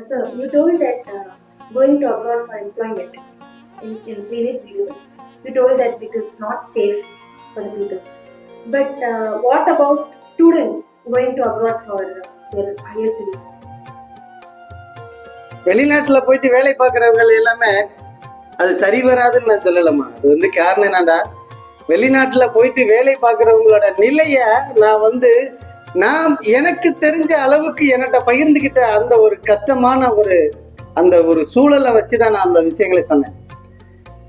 So you told that uh, going to abroad for employment in, in previous video, you told that it is not safe for the people. But uh, what about students going to abroad for uh, their higher studies? வெளிநாட்டில் போயிட்டு வேலை பார்க்குறவங்க எல்லாமே அது சரி வராதுன்னு நான் சொல்லலம்மா அது வந்து காரணம் என்னடா வெளிநாட்டில் போயிட்டு வேலை பார்க்குறவங்களோட நிலையை நான் வந்து நான் எனக்கு தெரிஞ்ச அளவுக்கு என்கிட்ட பகிர்ந்துகிட்ட அந்த ஒரு கஷ்டமான ஒரு அந்த ஒரு சூழலை வச்சுதான் நான் அந்த விஷயங்களை சொன்னேன்.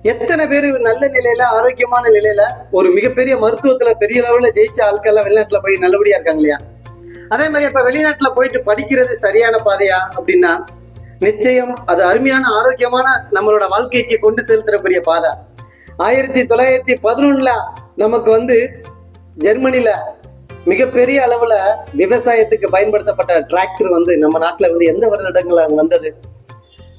எத்தனை பேர் நல்ல நிலையில ஆரோக்கியமான நிலையில ஒரு மிகப்பெரிய மருத்துவத்துல பெரிய அளவுல ஜெயிச்ச ஆட்கள்லாம் வெளிநாட்டுல போய் நல்லபடியா இருக்காங்க இல்லையா? அதே மாதிரி இப்ப வெளிநாட்டுல போயிட்டு படிக்கிறது சரியான பாதையா அப்படின்னா நிச்சயம் அது அருமையான ஆரோக்கியமான நம்மளோட வாழ்க்கைக்கு கொண்டு செலுத்துறக்கூடிய பாதை. ஆயிரத்தி தொள்ளாயிரத்தி பதினொன்னுல நமக்கு வந்து ஜெர்மனில மிகப்பெரிய அளவுல விவசாயத்துக்கு பயன்படுத்தப்பட்ட டிராக்டர் வந்து நம்ம நாட்டுல வந்து எந்த வருடங்கள்ல வந்தது?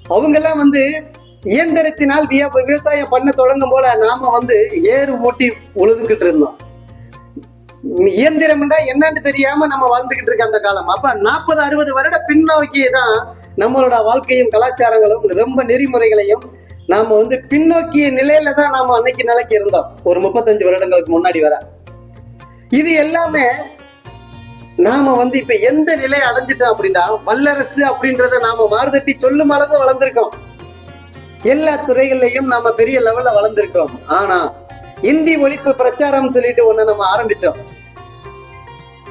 அவங்க எல்லாம் வந்து இயந்திரத்தினால் விவசாயம் பண்ண தொடங்கும் போல நாம வந்து ஏறு ஓட்டி உழுதுகிட்டு இருந்தோம். இயந்திரம்னா என்னன்னு தெரியாம நம்ம வாழ்ந்துகிட்டு இருக்க அந்த காலம். அப்ப நாற்பது அறுபது வருட பின்னோக்கி தான் நம்மளோட வாழ்க்கையும் கலாச்சாரங்களும் ரொம்ப நெறிமுறைகளையும் நாம வந்து பின்னோக்கிய நிலையில தான் நாம அன்னைக்கு நிலைக்கு இருந்தோம். ஒரு முப்பத்தஞ்சு வருடங்களுக்கு முன்னாடி வர. இது எல்லாமே நாம வந்து இப்ப எந்த நிலையை அடைஞ்சிட்டோம் அப்படின்னா வல்லரசு அப்படின்றத நாம மாறுதட்டி சொல்லும் அளவு வளர்ந்திருக்கோம். எல்லா துறைகள்லயும் நாம பெரிய லெவல்ல வளர்ந்திருக்கோம். ஆனா இந்தி ஒழிப்பு பிரச்சாரம் சொல்லிட்டு ஒண்ணு நம்ம ஆரம்பிச்சோம்.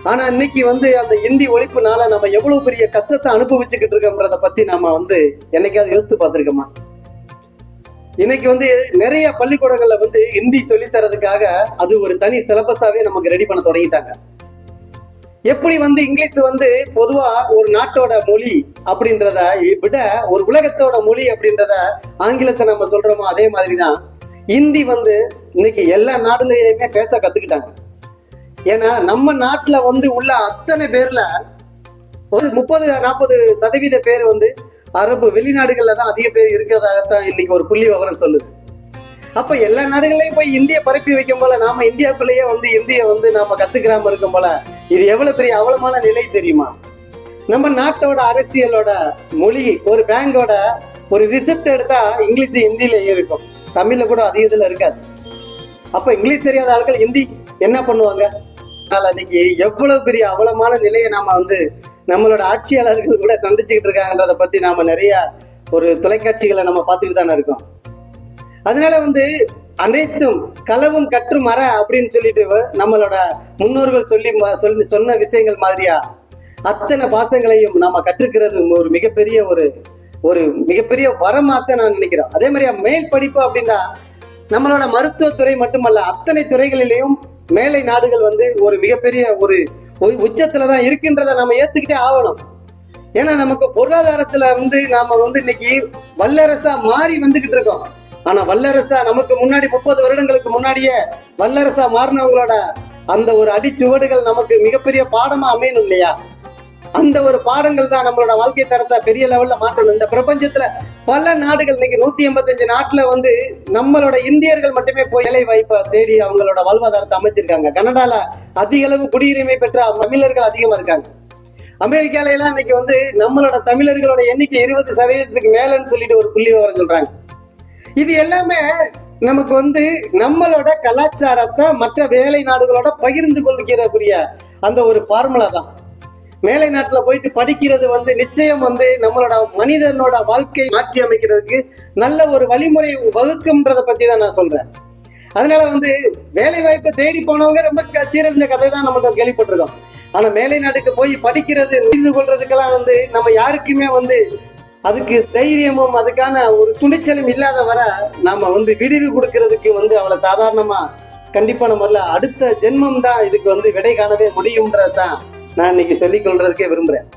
ஆனா இன்னைக்கு வந்து அந்த இந்தி ஒழிப்புனால நம்ம எவ்வளவு பெரிய கஷ்டத்தை அனுபவிச்சுக்கிட்டு இருக்கோம்ன்றத பத்தி நாம வந்து என்னைக்காவது யோசித்து பார்த்திருக்கோமா? இன்னைக்கு வந்து நிறைய பள்ளிக்கூடங்கள்ல வந்து ஹிந்தி சொல்லி தரதுக்காக அது ஒரு தனி சிலபஸாவே நமக்கு ரெடி பண்ண தொடங்கிட்டாங்க. எப்படி வந்து இங்கிலீஷ் வந்து பொதுவா ஒரு நாட்டோட மொழி அப்படின்றத விட ஒரு உலகத்தோட மொழி அப்படின்றத ஆங்கிலத்தை நம்ம சொல்றோமோ அதே மாதிரிதான் ஹிந்தி வந்து இன்னைக்கு எல்லா நாடுலயுமே பேச கத்துக்கிட்டாங்க. ஏன்னா நம்ம நாட்டுல வந்து உள்ள அத்தனை பேர்ல ஒரு முப்பது நாற்பது சதவீத பேர் வந்து அரபு வெளிநாடுகள்ல தான் அதிக பேர் இருக்கிறதாகத்தான் இன்னைக்கு ஒரு புள்ளி விவரம் சொல்லுது. அப்ப எல்லா நாடுகளையும் போய் இந்திய பரப்பி வைக்கும் போல நாம இந்தியாக்குள்ளேயே வந்து இந்திய வந்து நாம கத்துக்கிறாம இருக்கும் போல இது எவ்வளவு பெரிய அவலமான நிலை தெரியுமா? நம்ம நாட்டோட அரசியலோட மொழி ஒரு பேங்கோட ஒரு ரிசிப்ட் எடுத்தா இங்கிலீஷ் ஹிந்திலேயே இருக்கும். தமிழ்ல கூட அதிக இதுல இருக்காது. அப்ப இங்கிலீஷ் தெரியாத ஆட்கள் ஹிந்தி என்ன பண்ணுவாங்க? அதனால இன்னைக்கு எவ்வளவு பெரிய அவலமான நிலையை நாம வந்து நம்மளோட ஆட்சியாளர்கள் கூட சந்திச்சுக்கிட்டு இருக்காங்கன்றத பத்தி நாம நிறைய ஒரு தொலைக்காட்சிகளை நம்ம பார்த்துட்டு தானே இருக்கோம். அதனால வந்து அனைத்தும் களவும் கற்று மர அப்படின்னு சொல்லிட்டு நம்மளோட முன்னோர்கள் சொல்லி சொல்லி சொன்ன விஷயங்கள் மாதிரியா அத்தனை பாசங்களையும் நாம கற்றுக்கிறது ஒரு மிகப்பெரிய ஒரு ஒரு மிகப்பெரிய வரமாத்தான் நான் நினைக்கிறேன். அதே மாதிரியா மேல் படிப்பு அப்படின்னா நம்மளோட மருத்துவத்துறை மட்டுமல்ல அத்தனை துறைகளிலையும் மேலை நாடுகள் வந்து ஒரு மிகப்பெரிய ஒரு உச்சத்துல தான் இருக்கின்றதை நம்ம ஏத்துக்கிட்டே ஆகணும். ஏன்னா நமக்கு பொருளாதாரத்துல வந்து நாம வந்து இன்னைக்கு வல்லரசா மாறி வந்துகிட்டு இருக்கோம். ஆனா வல்லரசா நமக்கு முன்னாடி முப்பது வருடங்களுக்கு முன்னாடியே வல்லரசா மாறினவங்களோட அந்த ஒரு அடிச்சுவடுகள் நமக்கு மிகப்பெரிய பாடமா அமையணும் இல்லையா? அந்த ஒரு பாடங்கள் தான் நம்மளோட வாழ்க்கை தரத்தை பெரிய லெவல்ல மாற்றணும். இந்த பிரபஞ்சத்துல பல நாடுகள் இன்னைக்கு நூத்தி எண்பத்தஞ்சு நாட்டுல வந்து நம்மளோட இந்தியர்கள் மட்டுமே போய் வேலை வாய்ப்பை தேடி அவங்களோட வாழ்வாதாரத்தை அமைச்சிருக்காங்க. கனடால அதிக அளவு குடியுரிமை பெற்ற தமிழர்கள் அதிகமா இருக்காங்க. அமெரிக்கால எல்லாம் இன்னைக்கு வந்து நம்மளோட தமிழர்களோட எண்ணிக்கை இருபது சதவீதத்துக்கு மேலன்னு சொல்லிட்டு ஒரு புள்ளி விவரம் சொல்றாங்க. இது எல்லாமே நமக்கு வந்து நம்மளோட கலாச்சாரத்தை மற்ற வேலை நாடுகளோட பகிர்ந்து கொள்கிறக்கூடிய அந்த ஒரு ஃபார்முலா தான். மேலை நாட்டுல போயிட்டு படிக்கிறது வந்து நிச்சயம் வந்து நம்மளோட மனிதனோட வாழ்க்கை மாற்றி அமைக்கிறதுக்கு நல்ல ஒரு வழிமுறை வகுக்கும்ன்றதை பத்தி தான் நான் சொல்றேன். அதனால வந்து வேலை வாய்ப்பை தேடி போனவங்க ரொம்ப க- சீரழிஞ்ச கதை தான் நம்ம கேள்விப்பட்டிருக்கோம். ஆனா மேலை நாட்டுக்கு போய் படிக்கிறது புரிந்து கொள்றதுக்கெல்லாம் வந்து நம்ம யாருக்குமே வந்து அதுக்கு தைரியமும் அதுக்கான ஒரு துணிச்சலும் இல்லாத வர நாம வந்து விடிவு கொடுக்கறதுக்கு வந்து அவளை சாதாரணமா கண்டிப்பா நம்மள அடுத்த ஜென்மம் தான் இதுக்கு வந்து விடை காணவே முடியும்ன்றதான் நான் இன்னைக்கு சொல்லிக் கொள்றதுக்கே விரும்புறேன்.